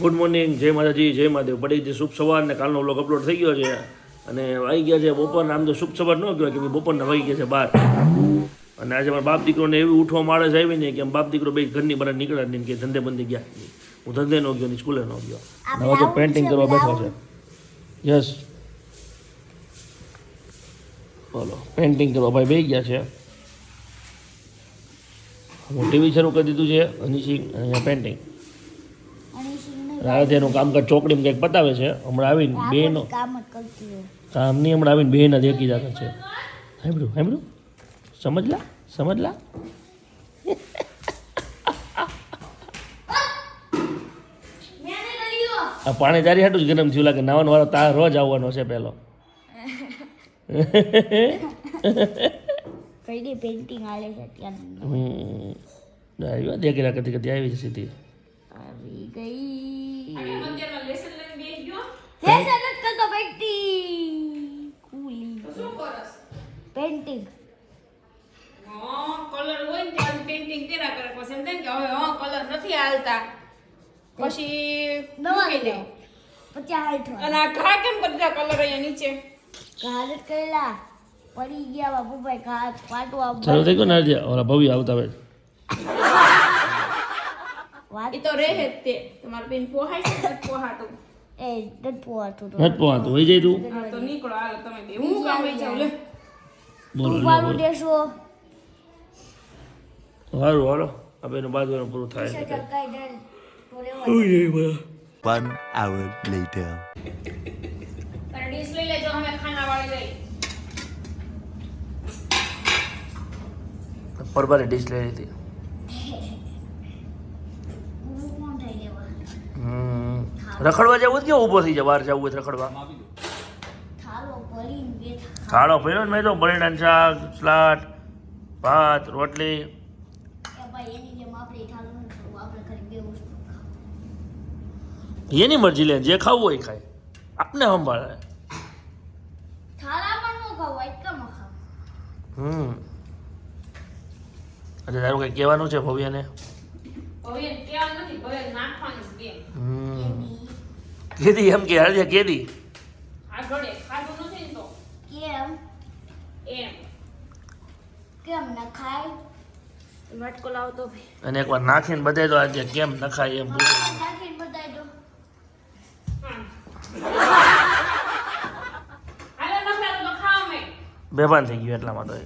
Good morning જય માતાજી જય મહાદેવ. પડી જે શુભ સવાર ને કાલનો વ્લોગ અપલોડ થઈ ગયો છે અને વાગી ગયા છે બપોરના આમ તો શુભ સવાર ન કહેવાય કે બપોરના વાગી ગયા છે બાર અને આજે મારા બાપ દીકરોને એવી ઉઠવા માળસ આવી ને કે બાપ દીકરો બે ઘરની બહાર નીકળ્યા નહીં કે ધંધે બંધી ગયા. હું ધંધે ન ગયો ને સ્કૂલે ન ગયો. હવે તો પેન્ટિંગ કરવા બેઠો છે. યસ બોલો પેન્ટિંગ કરવા ભાઈ બે ગયા છે. હું ટીવી શરૂ કરી દીધું છે અનિશી અહીંયા પેન્ટિંગ રાધેનું કામકાજ ચોકડીમાં કંઈક પતાવે છે. હમણાં આવીને બેનો કામ જ કરતી હોય. કામ નહીં હમણાં આવીને બેના દેખી જતા છે. સાંભળ્યું સાંભળ્યું? સમજલા? સમજલા? આ પાણી તારી હાટું જ ગરમ થયું લાગે. નાવાનો વાળો તાર રોજ આવવાનો છે પહેલો કઈ દે પેન્ટિંગ આલે છે ત્યાં હમ. દેખી રાખતી કદી આવી છે સીધી આવી ગઈ. મંદિરમાં લેસન લઈને બેસી ગયો હે સનત કરતો પેન્ટિંગ. કુલી તો શું કરસ? પેન્ટિંગ. કલર હોય ને ત્યારે પેઇન્ટિંગ કર્યા કરે. પછી એમ થાય કે હવે હા કલર નથી હાલતા. પછી દવા મૂકી દે. પછી હાઈટ અને આ ઘા કેમ બધા કલર અહીંયા નીચે? ઘાટ કરેલા પડી ગયા બાપુભાઈ ઘાટ પાટવા ચાલો દેખો ઓલા ભવ્ય આવતા હોય. એ તો રહે જ તે તમારે બેન પોહાય છે નથી પોહાતું એ હોય જાય તું તો નીકળો હાલો તમે બે હું કામ હોય જાઉં લે બોલો બોલો દેશો સારું હાલો બાજુ પૂરું થાય One hour later. અને ડીશ લઈ લેજો અમે ખાના વાળી લઈ પરબારી ડીશ લઈ લીધી હું કોણ થઈ લેવા હમ. રખડવા જવું જ કે ઊભો થઈ જાય બહાર જવું હોય રખડવા. થાળો ભરીને બેઠા થાળો. પહેર્યો ને મેં તો બટેટાનું શાક સલાડ ભાત રોટલી. એ ભાઈ એની જેમ આપણે થાળો નથી ખાવું આપણે ખાલી બે વસ્તુ ખાવું. એની મરજી લે જે ખાવું હોય એ ખાય. આપને સંભાળે. થાળામાં ન ખાવું વાટકામાં ખાવું. હમ. એટલે તારું કઈ કહેવાનું છે ભવ્યને? હવે એને કહેવાનું નથી ભવ્ય નાખવાનું છે હમ. કેદી એમ કે હાલ કેદી. આ ઘડે નથી તો? કેમ? એમ. કેમ ન ખાય વાટકો લાવતો અને એકવાર નાખીને બધાય દો આજે કેમ નખાય એમ પૂછે. નાખીને બતાવી દો. હાલો નખાતો તો ખાવા માંડ. બેભાન થઈ ગયું એટલા માટે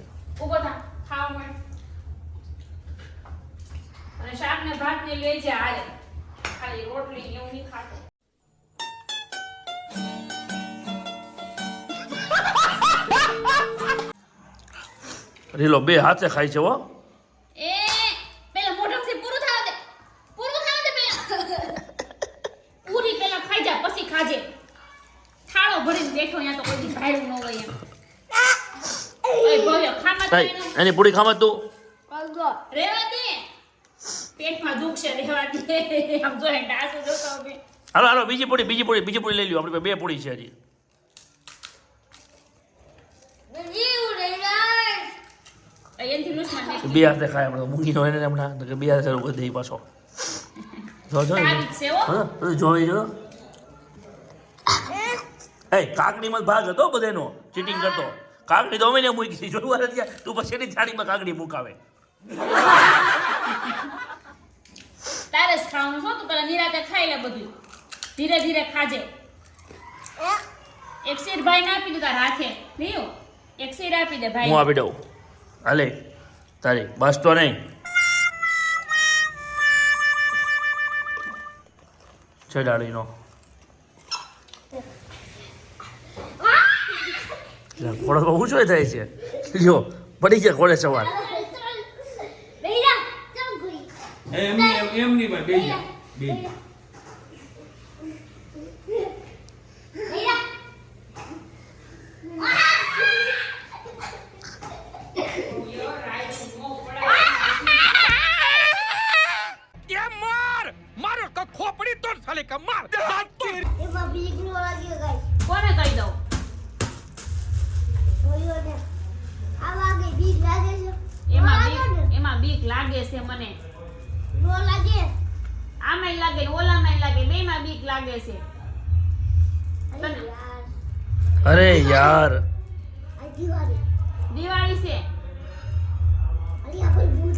અને શાક ને ભાત ને લઈ જા હાલે ખાલી રોટલી એવું નહીં ખાતો. રીલો બે હાથે ખાય છે હો. એ પેલા મોઢમથી પૂરું થવા દે. પૂરું થવા દે પેલા. પૂરી પેલા ખાઈ જા પછી ખાજે. થાળો ભરીને બેઠો અહીંયા તો કોઈ ભાડું ન હોય એમ. ભવ્ય દે એની. પૂરી ખાવા તું. રેવા દે. પેટમાં દુખશે રેવા દે. આમ જો હે જોતો હાલો હાલો બીજી પૂરી બીજી પૂરી બીજી પૂરી લઈ લ્યો. આપણી બે પૂરી છે હજી જીવ રે યાર અહીંયાથી લૂસમાં ને બે હાથે ખાય હમણાં મૂંગી હોય ને હમણાં કે બે હાથે કરી દઈ પાછો. જો જો સારી જ છે હો. હા જોઈ જો એ કાકડીમાં ભાગ હતો બધાનો ચીટિંગ કરતો. કાકડી તો અમે ને મૂકી જોયું વાર તું પછી એની થાળીમાં કાકડી મુકાવે. તારે જ ખાવાનું છો તું પેલા નિરાતે ખાઈ લે બધું. ધીરે ધીરે ખાજે. એક શેર ભાઈ ને આપી દે તારા હાથે. નહીં એક શેર આપી દે હું ભાઈ આપી દઉં. હાલે તારી બસ તો નહીં. છે ડાળીનો ઘોડો બહુ શું થાય છે. જો પડી ગયા ઘોડે સવાર. એમની એમની ભાઈ બે છે મને. નો લાગે. આમાંય લાગે ને ઓલામાંય લાગે બેમાં બીક લાગે છે. અરે યાર. અરે યાર. આ દિવાળી. દિવાળી છે. અરે ભૂત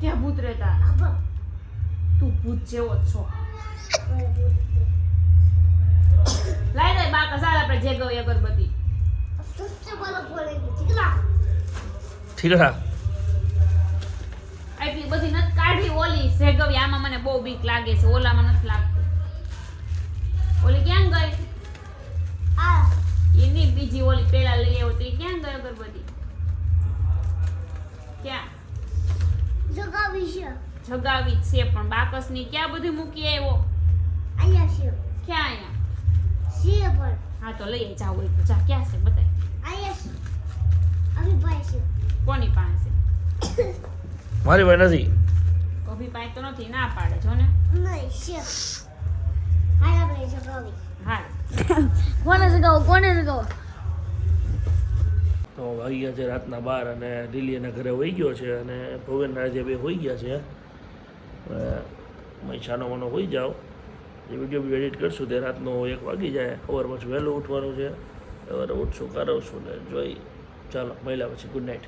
ક્યાં ભૂત રહેતા? તું ભૂત જેવો જ છો. લાઈ દે બાકા સાલ આપણે જે ગયો અગરબત્તી. વાળો બોલે કે ચીકલા ઠીકડા એટલી બધી નથી કાઢી ઓલી આમાં મને બહુ બીક લાગે છે ઓલામાં નથી લાગતું. ઓલી ક્યાં ગઈ? એની બીજી ઓલી પેલા લઈ આવ્યો તો એ ક્યાં ગઈ અગરબત્તી? ક્યાં? જગાવી છે. જગાવી જ છે પણ બાકસની ક્યાં બધી મૂકી આવ્યો? અહીંયા છે. ક્યાં અહીંયા? છે પણ. હા તો લઈ જાવ હોય તો. જા ક્યાં છે બતાય. અહીંયા છે. અભી ભાઈ છે. કોની પાસે? મારી ભાઈ નથી. કભી પાસે તો નથી ના પાડે જો ને. હાલ આપણે જગાવી. હા કોને જગાવો કોને જગાવો? તો આવી ગયા છે રાતના બાર અને દિલ્હી એના ઘરે હોઈ ગયો છે અને ભુવનના આજે બે હોઈ ગયા છે મહિશાનો મનો હોઈ જાઓ. જે વીડિયો બી એડિટ કરશું તે રાતનો એક વાગી જાય. સવાર પછી વહેલું ઉઠવાનું છે. સવારે ઉઠશું કરાવશું ને જોઈ. ચાલો મહિલા પછી ગુડ નાઇટ.